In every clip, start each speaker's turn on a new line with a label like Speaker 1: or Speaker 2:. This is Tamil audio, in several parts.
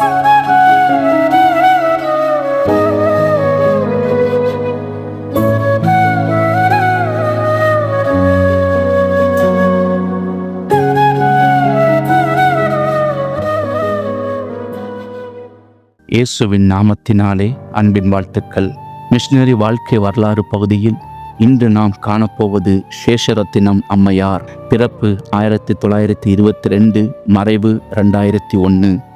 Speaker 1: இயேசுவின் நாமத்தினாலே அன்பின் வாழ்த்துக்கள். மிஷினரி வாழ்க்கை வரலாறு பகுதியில் இன்று நாம் காணப்போவது சேஷரத்தினம் அம்மையார். பிறப்பு ஆயிரத்தி தொள்ளாயிரத்தி இருபத்தி ரெண்டு மறைவு ரெண்டாயிரத்தி ஒன்று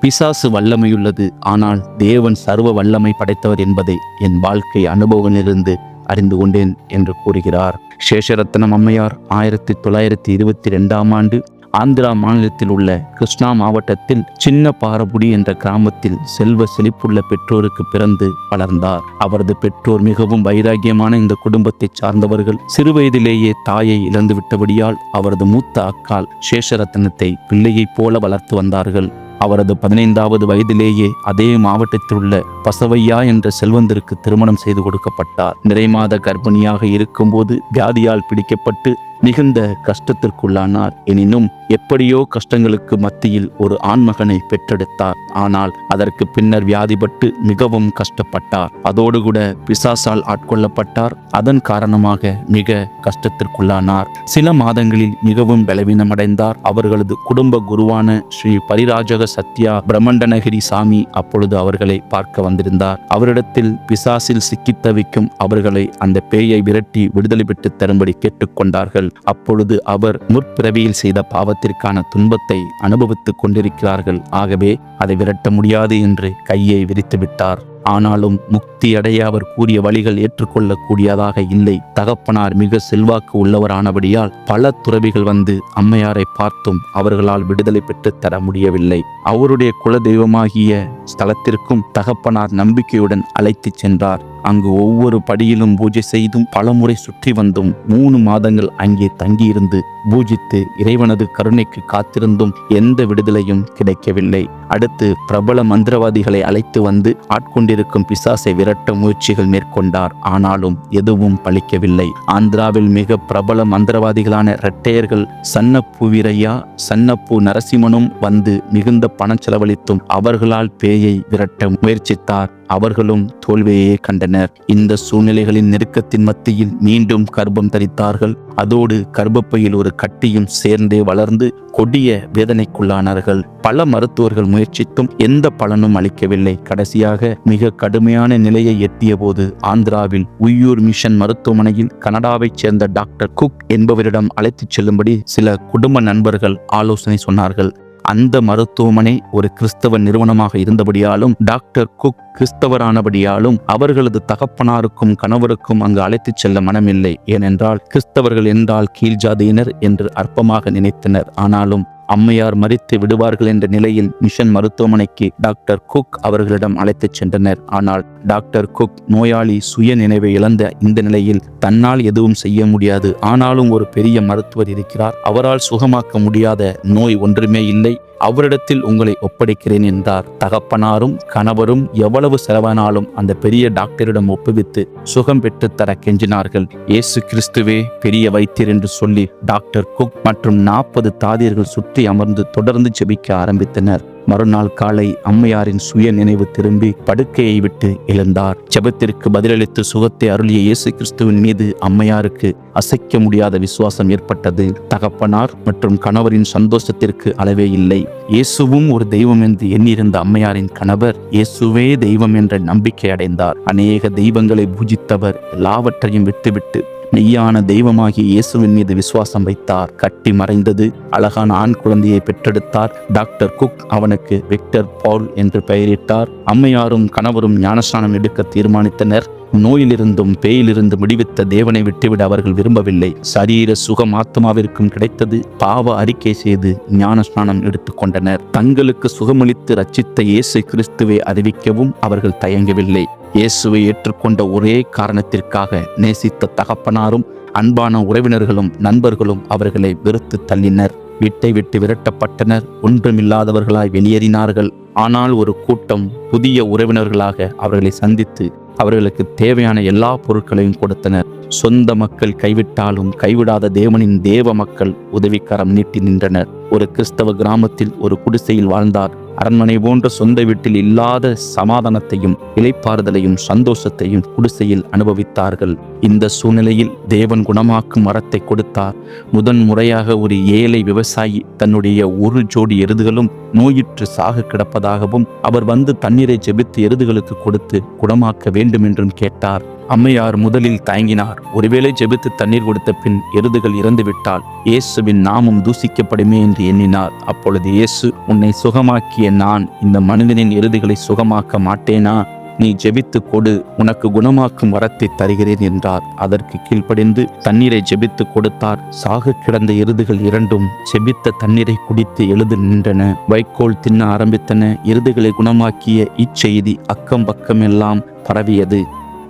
Speaker 1: பிசாசு வல்லமையுள்ளது. ஆனால் தேவன் சர்வ வல்லமை படைத்தவர் என்பதை என் வாழ்க்கை அனுபவங்களிலிருந்து அறிந்து கொண்டேன் என்று கூறுகிறார். சேஷரத்னம் அம்மையார் ஆயிரத்தி தொள்ளாயிரத்தி இருபத்தி ரெண்டாம் ஆண்டு ஆந்திரா மாநிலத்தில் உள்ள கிருஷ்ணா மாவட்டத்தில் சின்ன பாரபுடி என்ற கிராமத்தில் செல்வ செழிப்புள்ள பெற்றோருக்கு பிறந்து வளர்ந்தார். அவரது பெற்றோர் மிகவும் வைராகியமான இந்த குடும்பத்தைச் சார்ந்தவர்கள். சிறுவயதிலேயே தாயை இழந்து விட்டபடியால் அவரது மூத்த அக்கால் சேஷரத்னத்தை பிள்ளையைப் போல வளர்த்து வந்தார்கள். அவரது பதினைந்தாவது வயதிலேயே அதே மாவட்டத்திலுள்ள பசவையா என்ற செல்வந்தருக்கு திருமணம் செய்து கொடுக்கப்பட்டார். நிறைமாத கர்ப்பிணியாக இருக்கும்போது வியாதியால் பிடிக்கப்பட்டு மிகுந்த கஷ்டத்திற்குள்ளானார். எனினும் எப்படியோ கஷ்டங்களுக்கு மத்தியில் ஒரு ஆண்மகனை பெற்றெடுத்தார். ஆனால் அதற்கு பின்னர் வியாதிப்பட்டு மிகவும் கஷ்டப்பட்டார். அதோடு கூட பிசாசால் ஆட்கொள்ளப்பட்டார். அதன் காரணமாக மிக கஷ்டத்திற்குள்ளானார். சில மாதங்களில் மிகவும் பலவீனமடைந்தார். அவர்களது குடும்ப குருவான ஸ்ரீ பரிராஜக சத்யா பிரம்மண்டநகிரி சாமி அப்பொழுது அவர்களை பார்க்க வந்திருந்தார். அவரிடத்தில் பிசாசில் சிக்கித் தவிக்கும் அவர்களை அந்த பேயை விரட்டி விடுதலை பெற்று தரும்படி கேட்டுக்கொண்டார்கள் அப்பொழுது அவர் முற்பிறவியில் செய்த பாவத்திற்கான துன்பத்தை அனுபவித்துக் கொண்டிருக்கிறார்கள். ஆகவே அதை விரட்ட முடியாது என்று கையை விரித்து விட்டார். ஆனாலும் முக்தி அடைய அவர் கூறிய வழிகள் ஏற்றுக்கொள்ளக்கூடியதாக இல்லை. தகப்பனார் மிக செல்வாக்கு உள்ளவரானபடியால் பல துறவிகள் வந்து அம்மையாரை பார்த்தும் அவர்களால் விடுதலை பெற்று தர முடியவில்லை. அவருடைய குல தெய்வமாகிய ஸ்தலத்திற்கும் தகப்பனார் நம்பிக்கையுடன் அழைத்துச் சென்றார். அங்கு ஒவ்வொரு படியிலும் பூஜை செய்தும் பலமுறை சுற்றி வந்தும் மூணு மாதங்கள் அங்கே தங்கியிருந்து பூஜித்து இறைவனது கருணைக்கு காத்திருந்தும் எந்த விடுதலையும் கிடைக்கவில்லை. அடுத்து பிரபல மந்திரவாதிகளை அழைத்து வந்து ஆட்கொண்டிருக்கும் பிசாசை விரட்ட முயற்சிகள் மேற்கொண்டார். ஆனாலும் எதுவும் பலிக்கவில்லை. ஆந்திராவில் மிக பிரபல மந்திரவாதிகளான இரட்டையர்கள் சன்னப்பு வீரையா சன்னப்பு நரசிம்மனும் வந்து மிகுந்த பணம் செலவழித்தும் அவர்களால் பேயை விரட்ட முயற்சித்தார். அவர்களும் தோல்வியையே கண்டனர். இந்த சூழ்நிலைகளின் நெருக்கத்தின் மத்தியில் மீண்டும் கர்ப்பம் தரித்தார்கள். அதோடு கர்ப்பப்பையில் ஒரு கட்டியும் சேர்ந்தே வளர்ந்து கொடிய வேதனைக்குள்ளானார்கள். பல மருத்துவர்கள் முயற்சித்தும் எந்த பலனும் அளிக்கவில்லை. கடைசியாக மிக கடுமையான நிலையை எட்டிய போது ஆந்திராவில் உய்யூர் மிஷன் மருத்துவமனையில் கனடாவைச் சேர்ந்த டாக்டர் குக் என்பவரிடம் அழைத்துச் செல்லும்படி சில குடும்ப நண்பர்கள் ஆலோசனை சொன்னார்கள். அந்த மருத்துவமனை ஒரு கிறிஸ்தவ நிறுவனமாக இருந்தபடியாலும் டாக்டர் குக் கிறிஸ்தவரானபடியாலும் அவர்களது தகப்பனாருக்கும் கணவருக்கும் அங்கு அழைத்துச் செல்ல மனமில்லை. ஏனென்றால் கிறிஸ்தவர்கள் என்றால் கீழ்ஜாதியினர் என்று அற்பமாக நினைத்தனர். ஆனாலும் அம்மையார் மறித்து விடுவார்கள் என்ற நிலையில் மிஷன் மருத்துவமனைக்கு டாக்டர் குக் அவர்களிடம் அழைத்துச் சென்றனர். ஆனால் டாக்டர் குக் நோயாளி சுய நினைவை இழந்த இந்த நிலையில் தன்னால் எதுவும் செய்ய முடியாது. ஆனாலும் ஒரு பெரிய மருத்துவர் இருக்கிறார். அவரால் சுகமாக்க முடியாத நோய் ஒன்றுமே இல்லை. அவரிடத்தில் உங்களை ஒப்படைக்கிறேன் என்றார். தகப்பனாரும் கணவரும் எவ்வளவு செலவானாலும் அந்த பெரிய டாக்டரிடம் ஒப்புவித்து சுகம் பெற்றுத் தர கெஞ்சினார்கள். இயேசு கிறிஸ்துவே பெரிய வைத்தியர் என்று சொல்லி டாக்டர் குக் மற்றும் நாற்பது தாதியர்கள் சுற்றி அமர்ந்து தொடர்ந்து ஜெபிக்க ஆரம்பித்தனர். மறுநாள் காலை அம்மையாரின் சுய நினைவு திரும்பி படுக்கையை விட்டு எழுந்தார். ஜெபத்திற்கு பதிலளித்து சுகத்தை அருளிய இயேசு கிறிஸ்துவின் மீது அம்மையாருக்கு அசைக்க முடியாத விசுவாசம் ஏற்பட்டது. தகப்பனார் மற்றும் கணவரின் சந்தோஷத்திற்கு அளவே இல்லை. இயேசுவும் ஒரு தெய்வம் என்று எண்ணியிருந்த அம்மையாரின் கணவர் இயேசுவே தெய்வம் என்ற நம்பிக்கை அடைந்தார். அநேக தெய்வங்களை பூஜித்தவர் எல்லாவற்றையும் விட்டுவிட்டு மெய்யான தெய்வமாகிய இயேசுவின் மீது விசுவாசம் வைத்தார். கட்டி மறைந்தது. அழகான ஆண் குழந்தையை பெற்றெடுத்தார். டாக்டர் குக் அவனுக்கு விக்டர் பால் என்று பெயரிட்டார். அம்மையாரும் கணவரும் ஞானஸ்நானம் எடுக்க தீர்மானித்தனர். நோயிலிருந்தும் பேயிலிருந்து விடுவித்த தேவனை விட்டுவிட அவர்கள் விரும்பவில்லை. சரீர சுகம் ஆத்மாவிற்கும் கிடைத்தது. பாவ அறிக்கை செய்து ஞான ஸ்நானம் எடுத்துக்கொண்டனர் தங்களுக்கு சுகமளித்து ரச்சித்த இயேசு கிறிஸ்துவை அறிவிக்கவும் அவர்கள் தயங்கவில்லை. இயேசுவை ஏற்றுக்கொண்ட ஒரே காரணத்திற்காக நேசித்த தகப்பனாரும் அன்பான உறவினர்களும் நண்பர்களும் அவர்களை வெறுத்து தள்ளினர். வீட்டை விட்டு விரட்டப்பட்டனர். ஒன்றுமில்லாதவர்களாய் வெளியேறினார்கள். ஆனால் ஒரு கூட்டம் புதிய உறவினர்களாக அவர்களை சந்தித்து அவர்களுக்கு தேவையான எல்லா பொருட்களையும் கொடுத்தனர். சொந்த மக்கள் கைவிட்டாலும் கைவிடாத தேவனின் தேவ மக்கள் உதவிக்கரம் நீட்டி நின்றனர். ஒரு கிறிஸ்தவ கிராமத்தில் ஒரு குடிசையில் வாழ்ந்தார். அரண்மனை போன்ற சொந்த வீட்டில் இல்லாத சமாதானத்தையும் இலைப்பாறுதலையும் சந்தோஷத்தையும் குடிசையில் அனுபவித்தார்கள். இந்த சூழ்நிலையில் தேவன் குணமாக்கும் மரத்தை கொடுத்தார். முதன் முறையாக ஒரு ஏழை விவசாயி தன்னுடைய ஒரு ஜோடி எருதுகளும் நோயுற்று சாக கிடப்பதாகவும் அவர் வந்து தண்ணீரை ஜெபித்து எருதுகளுக்கு கொடுத்து குணமாக்க வேண்டும் என்றும் கேட்டார். அம்மையார் முதலில் தயங்கினார். ஒருவேளை ஜெபித்து தண்ணீர் கொடுத்த பின் எருதுகள் இறந்துவிட்டால் இயேசுவின் நாமும் தூசிக்கப்படுமே என்று எண்ணினார். அப்பொழுது இயேசு உன்னை சுகமாக்கிய நான் இந்த மனிதனின் எருதுகளை சுகமாக்க மாட்டேனா? நீ ஜெபித்து கொடு உனக்கு குணமாக்கும் வரத்தை தருகிறேன் என்றார். அதற்கு கீழ்ப்படிந்து தண்ணீரை ஜெபித்து கொடுத்தார். சாக கிடந்த எருதுகள் இரண்டும் ஜெபித்த தண்ணீரை குடித்து எழுது நின்றன. வைக்கோல் தின்ன ஆரம்பித்தன. எருதுகளை குணமாக்கிய இச்செய்தி அக்கம் பக்கமெல்லாம் பரவியது.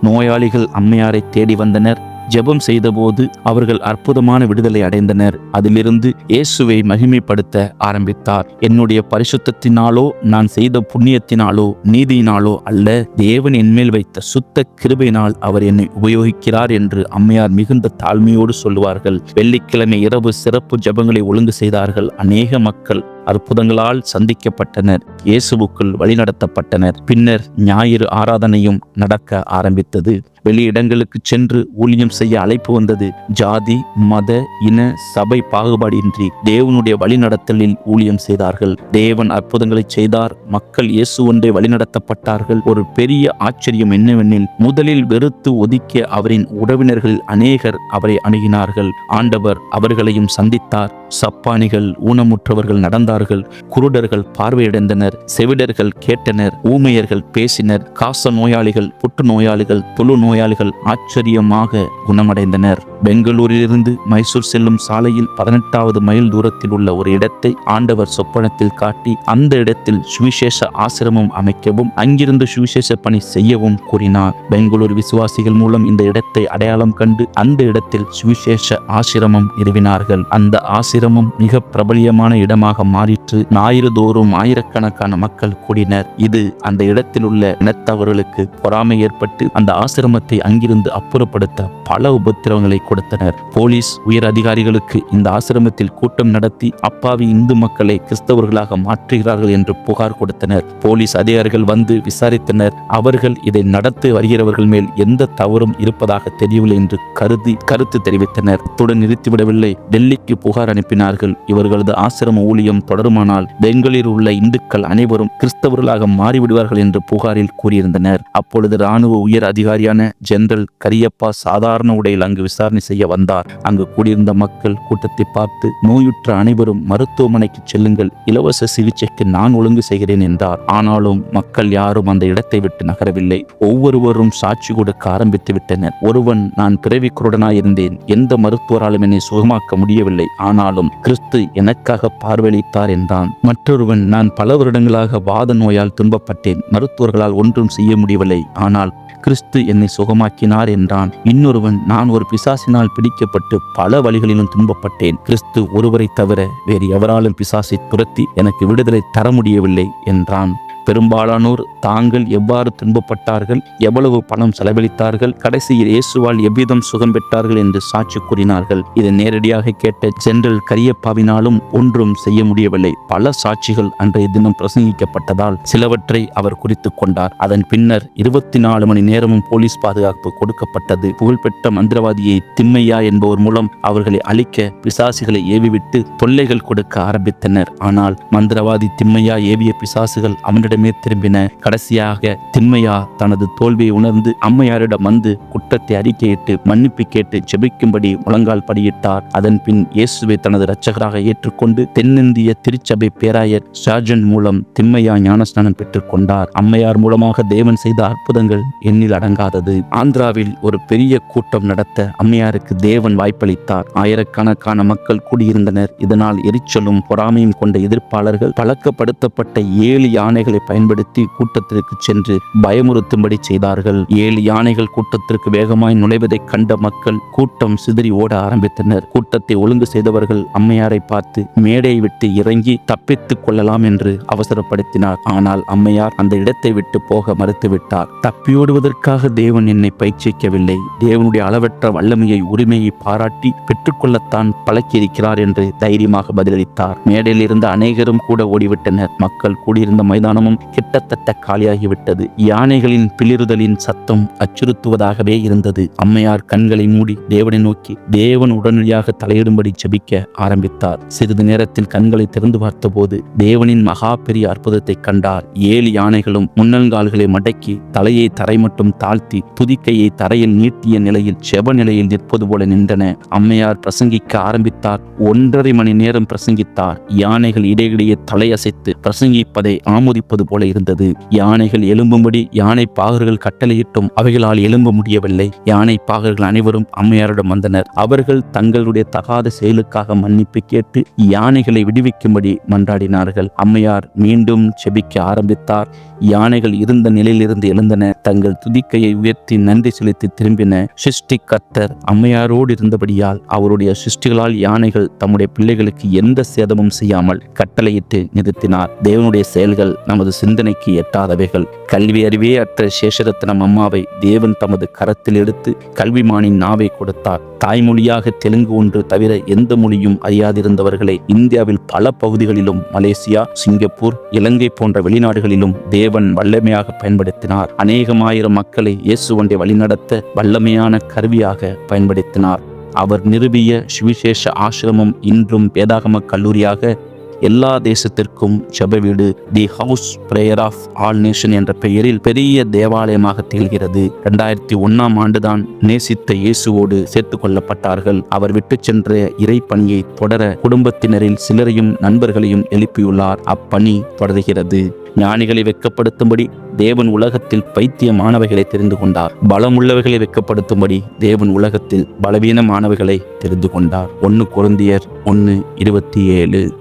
Speaker 1: நோயாளிகள் அம்மையாரை தேடி வந்தனர். ஜெபம் செய்தபோது அவர்கள் அற்புதமான விடுதலை அடைந்தனர். அதிலிருந்து இயேசுவை மகிமைப்படுத்த ஆரம்பித்தார். என்னுடைய பரிசுத்தத்தினாலோ நான் செய்த புண்ணியத்தினாலோ நீதியினாலோ அல்ல தேவன் என்மேல் வைத்த சுத்த கிருபையினால் அவர் என்னை உபயோகிக்கிறார் என்று அம்மையார் மிகுந்த தாழ்மையோடு சொல்லுவார்கள். வெள்ளிக்கிழமை இரவு சிறப்பு ஜெபங்களை ஒழுங்கு செய்தார்கள். அநேக மக்கள் அற்புதங்களால் சந்திக்கப்பட்டனர். இயேசுவுக்குள் வழிநடத்தப்பட்டனர். பின்னர் ஞாயிறு ஆராதனையும் நடக்க ஆரம்பித்தது. வெளியிடங்களுக்கு சென்று ஊழியம் செய்ய அழைப்பு வந்தது. ஜாதி மத இன சபை பாகுபாடின்றி தேவனுடைய வழிநடத்தலில் ஊழியம் செய்தார்கள். தேவன் அற்புதங்களை செய்தார். மக்கள் இயேசு ஒன்றை வழிநடத்தப்பட்டார்கள். ஒரு பெரிய ஆச்சரியம் என்னவெனில் முதலில் வெறுத்து ஒதுக்கிய அவரின் உறவினர்களில் அநேகர் அவரை அணுகினார்கள். ஆண்டவர் அவர்களையும் சந்தித்தார். சப்பானிகள் ஊனமுற்றவர்கள் நடந்தார்கள். குருடர்கள் பார்வையடைந்தனர் செவிடர்கள் கேட்டனர் ஊமையர்கள் பேசினர் காச நோயாளிகள் புற்று நோயாளிகள் தொழு நோயாளிகள் ஆச்சரியமாக குணமடைந்தனர். பெங்களூரிலிருந்து மைசூர் செல்லும் சாலையில் பதினெட்டாவது மைல் தூரத்தில் உள்ள ஒரு இடத்தை ஆண்டவர் சொப்பனத்தில் காட்டி அந்த இடத்தில் சுவிசேஷ ஆசிரமம் அமைக்கவும் அங்கிருந்து சுவிசேஷ பணி செய்யவும் கூறினார். பெங்களூர் விசுவாசிகள் மூலம் இந்த இடத்தை அடையாளம் கண்டு அந்த இடத்தில் சுவிசேஷ ஆசிரமம் நிறுவினார்கள். அந்த ஆசிரமம் மிக பிரபலியமான இடமாக மாறிற்று. ஞாயிறு தோறும் ஆயிரக்கணக்கான மக்கள் கூடினர். இது அந்த இடத்தில் உள்ள இனத்தவர்களுக்கு பொறாமை ஏற்பட்டு அந்த ஆசிரமத்தை அங்கிருந்து அப்புறப்படுத்த பல உபத்திரவங்களை கொடுத்தனர். போலீஸ் உயர் அதிகாரிகளுக்கு இந்த ஆசிரமத்தில் கூட்டம் நடத்தி அப்பாவி இந்து மக்களை கிறிஸ்தவர்களாக மாற்றுகிறார்கள் என்று புகார் கொடுத்தனர். போலீஸ் அதிகாரிகள் வந்து விசாரித்தனர். அவர்கள் இதை நடத்தி வருகிறவர்கள் மேல் எந்த தவறும் இருப்பதாக தெரியவில்லை என்று கருதி கருத்து தெரிவித்தனர். அத்துடன் நிறுத்திவிடவில்லை. டெல்லிக்கு புகார் அனுப்பினார்கள். இவர்களது ஆசிரம ஊழியம் தொடருமானால் பெங்களூரில் உள்ள இந்துக்கள் அனைவரும் கிறிஸ்தவர்களாக மாறிவிடுவார்கள் என்று புகாரில் கூறியிருந்தனர். அப்பொழுது ராணுவ உயர் அதிகாரியான ஜெனரல் கரியப்பா சாதாரண உடையில் அங்கு விசாரணை செய்ய வந்தார். அங்கு கூடியிருந்த மக்கள் கூட்டத்தை பார்த்து நோயுற்ற அனைவரும் மருத்துவமனைக்கு செல்லுங்கள். இலவச சிகிச்சைக்கு நான் ஒழுங்கு செய்கிறேன் என்றார். ஆனாலும் மக்கள் யாரும் அந்த இடத்தை விட்டு நகரவில்லை. ஒவ்வொருவரும் சாட்சி கொடுக்க ஆரம்பித்து விட்டனர். ஒருவன் நான் பிறவி குருடனாயிருந்தேன் எந்த மருத்துவராலும் என்னை சுகமாக்க முடியவில்லை. ஆனாலும் கிறிஸ்து எனக்காக பார்வையளித்தார் என்றான். மற்றொருவன் நான் பல வருடங்களாக வாத நோயால் துன்பப்பட்டேன். மருத்துவர்களால் ஒன்றும் செய்ய முடியவில்லை. ஆனால் கிறிஸ்து என்னை சுகமாக்கினார் என்றான். இன்னொருவன் நான் ஒரு பிசாசினால் பிடிக்கப்பட்டு பல வழிகளிலும் துன்பப்பட்டேன். கிறிஸ்து ஒருவரை தவிர வேறு எவராலும் பிசாசை துரத்தி எனக்கு விடுதலை தர முடியவில்லை என்றான். பெரும்பாலானோர் தாங்கள் எவ்வாறு துன்பப்பட்டார்கள் எவ்வளவு பணம் செலவழித்தார்கள் கடைசியில் இயேசுவால் எவ்விதம் சுகம் பெற்றார்கள் என்று சாட்சி கூறினார்கள். இதை நேரடியாக கேட்ட ஜெனரல் கரியப்பாவினாலும் ஒன்றும் செய்ய முடியவில்லை. பல சாட்சிகள் அன்றைய தினம் பிரசங்கிக்கப்பட்டதால் சிலவற்றை அவர் குறித்து கொண்டார். அதன் பின்னர் இருபத்தி நாலு மணி நேரமும் போலீஸ் பாதுகாப்பு கொடுக்கப்பட்டது. புகழ்பெற்ற மந்திரவாதியை திம்மையா என்பவர் மூலம் அவர்களை அழிக்க பிசாசுகளை ஏவிவிட்டு தொல்லைகள் கொடுக்க ஆரம்பித்தனர். ஆனால் மந்திரவாதி திம்மையா ஏவிய பிசாசுகள் அவனிடம் திரும்பின கடைசியாக திண்மையா தனது தோல்வியை உணர்ந்து அம்மையாரிடம் வந்து குற்றத்தை அறிக்கையிட்டு மன்னிப்பு கேட்டு ஜெபிக்கும்படி முழங்கால் படியிட்டார். அதன் பின் இயேசுவை தனது இரட்சகராக ஏற்றுக்கொண்டு தென்னிந்திய திருச்சபை பேராயர் சார்ஜன் மூலம் திம்மையா ஞானஸ்நானம் பெற்றுக் கொண்டார். அம்மையார் மூலமாக தேவன் செய்த அற்புதங்கள் எண்ணில் அடங்காதது. ஆந்திராவில் ஒரு பெரிய கூட்டம் நடத்த அம்மையாருக்கு தேவன் வாய்ப்பளித்தார். ஆயிரக்கணக்கான மக்கள் கூடியிருந்தனர். இதனால் எரிச்சலும் பொறாமையும் கொண்ட எதிர்ப்பாளர்கள் பழக்கப்படுத்தப்பட்ட ஏழு யானைகளை பயன்படுத்தி கூட்டத்திற்கு சென்று பயமுறுத்தும்படி செய்தார்கள். ஏழு யானைகள் கூட்டத்திற்கு வேகமாய் நுழைவதைக் கண்ட மக்கள் கூட்டம் சிதறி ஓட ஆரம்பித்தனர். கூட்டத்தை ஒழுங்கு செய்தவர்கள் அம்மையாரை பார்த்து மேடையை விட்டு இறங்கி தப்பித்துக் கொள்ளலாம் என்று அவசரப்படுத்தினார். ஆனால் அம்மையார் அந்த இடத்தை விட்டு போக மறுத்துவிட்டார். தப்பியோடுவதற்காக தேவன் என்னை பயிற்சிக்கவில்லை. தேவனுடைய அளவற்ற வல்லமையை உரிமையை பாராட்டி பெற்றுக்கொள்ளத்தான் பழக்கியிருக்கிறார் என்று தைரியமாக பதிலளித்தார். மேடையில் இருந்த அநேகரும் கூட ஓடிவிட்டனர். மக்கள் கூடியிருந்த மைதானமும் கிட்டத்தட்ட காலியாகிவிட்டது. யானைகளின் பிளிறுதலின் சத்தம் அச்சுறுத்துவதாகவே இருந்தது. அம்மையார் கண்களை மூடி தேவனை நோக்கி தேவன் உடனடியாக தலையிடும்படி செபிக்க ஆரம்பித்தார். சிறிது நேரத்தில் கண்களை திறந்து பார்த்தபோது தேவனின் மகா பெரிய அற்புதத்தை கண்டார். ஏழு யானைகளும் முன்னங்கால்களை மடக்கி தலையை தரை மட்டும் தாழ்த்தி துதிக்கையை தரையில் நீட்டிய நிலையில் செப நிலையில் நிற்பது போல நின்றன. அம்மையார் பிரசங்கிக்க ஆரம்பித்தார். ஒன்றரை மணி நேரம் பிரசங்கித்தார். யானைகள் இடையிடையே தலையசைத்து பிரசங்கிப்பதை ஆமோதிப்பது போல இருந்தது. யானைகள் எழும்பும்படி யானை பாகர்கள் கட்டளையிட்டும் அவைகளால் எழும்ப முடியவில்லை. யானை பாகர்கள் அனைவரும் அம்மையாரிடம் வந்தனர். அவர்கள் தங்களுடைய தகாத செயலுக்காக மன்னிப்பு கேட்டு யானைகளை விடுவிக்கும்படி மன்றாடினார்கள். அம்மையார் மீண்டும் செபிக்க ஆரம்பித்தார். யானைகள் இருந்த நிலையிலிருந்து எழுந்தன. தங்கள் துதிக்கையை உயர்த்தி நன்றி செலுத்தி திரும்பின சிருஷ்டி கர்த்தர் அம்மையாரோடு இருந்தபடியால் அவருடைய சிருஷ்டிகளால் யானைகள் தம்முடைய பிள்ளைகளுக்கு எந்த சேதமும் செய்யாமல் கட்டளையிட்டு நிறுத்தினார். தேவனுடைய செயல்கள் நமது சிந்தனைக்கு எட்டாதவைகள். கல்வி அறிவே அற்ற சேஷரத்னம் அம்மாவை தேவன் தமது கரத்தில் எடுத்து கல்விமானின் நாவை கொடுத்தார். தாய்மொழியாக தெலுங்கு ஒன்று தவிர எந்த மொழியும் அறியாதிருந்தவர்களை இந்தியாவில் பல பகுதிகளிலும் மலேசியா சிங்கப்பூர் இலங்கை போன்ற வெளிநாடுகளிலும் தேவன் வல்லமையாக பயன்படுத்தினார். அநேகமாயிரம் மக்களை இயேசுவண்டை வழிநடத்த வல்லமையான கருவியாக பயன்படுத்தினார். அவர் நிறுவிய சுவிசேஷ ஆசிரமம் இன்றும் வேதாகம கல்லூரியாக எல்லா தேசத்திற்கும் ஜெப வீடு the house prayer of all nation என்ற பெயரில் பெரிய தேவாலயமாக திகழ்கிறது. இரண்டாயிரத்தி ஒன்னாம் ஆண்டுதான் நேசித்த இயேசுவோடு சேர்த்துக் கொள்ளப்பட்டார்கள். அவர் விட்டு சென்ற இறைப்பணியை தொடர குடும்பத்தினரில் சிலரையும் நண்பர்களையும் எழுப்பியுள்ளார். அப்பணி தொடர்கிறது. ஞானிகளை வெட்கப்படுத்தும்படி தேவன் உலகத்தில் பைத்தியமானவைகளை தெரிந்து கொண்டார். பலமுள்ளவைகளை வெட்கப்படுத்தும்படி தேவன் உலகத்தில் பலவீனமானவைகளை தெரிந்து கொண்டார். ஒன்னு குருந்தியர் ஒன்னு இருபத்தி ஏழு.